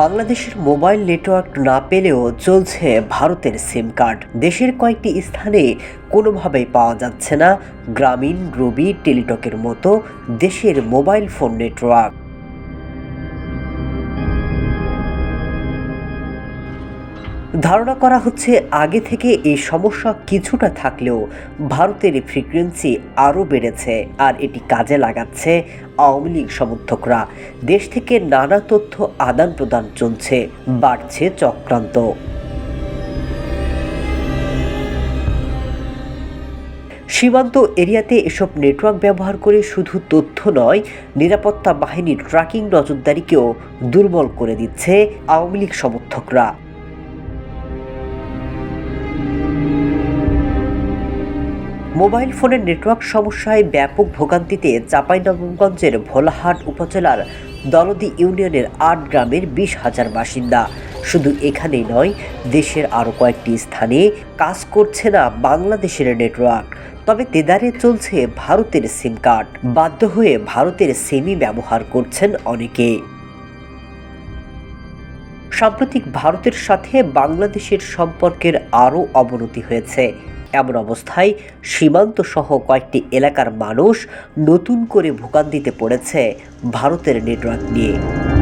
বাংলাদেশের mobile network না পেলেও চলছে ভারতের সিম কার্ড। দেশের কয়েকটি স্থানে কোনোভাবেই পাওয়া যাচ্ছে না। গ্রামীণ, রবি, টেলিটকের মতো দেশের মোবাইল ফোন নেটওয়ার্ক। ধারণা করা হচ্ছে আগে থেকে এই সমস্যা কিছুটা থাকলেও ভারতের ফ্রিকোয়েন্সি আরও বেড়েছে আর এটি কাজে লাগাচ্ছে আওয়ামী লীগ সমর্থকরা। দেশ থেকে নানা তথ্য আদান প্রদান চলছে, বাড়ছে চক্রান্ত। সীমান্ত এরিয়াতে এসব নেটওয়ার্ক ব্যবহার করে শুধু তথ্য নয়, নিরাপত্তা বাহিনীর ট্র্যাকিং নজরদারিকেও দুর্বল করে দিচ্ছে আওয়ামী লীগ সমর্থকরা। মোবাইল ফোনের নেটওয়ার্ক সমস্যায় ব্যাপক ভোগান্তিতে চাঁপাইনবাবগঞ্জের ভোলাহাট উপজেলার দলদি ইউনিয়নের আট গ্রামের বিশ হাজার বাসিন্দা। শুধু এখানেই নয়, দেশের আরও কয়েকটি স্থানে কাজ করছে না বাংলাদেশের নেটওয়ার্ক। তবে তেদারে চলছে ভারতের সিম কার্ড। বাধ্য হয়ে ভারতের সিমই ব্যবহার করছেন অনেকে। সাম্প্রতিক ভারতের সাথে বাংলাদেশের সম্পর্কের আরও অবনতি হয়েছে। এমন অবস্থায় সীমান্ত সহ কয়েকটি এলাকার মানুষ নতুন করে ভোগান্তিতে পড়েছে ভারতের নেটওয়ার্ক নিয়ে।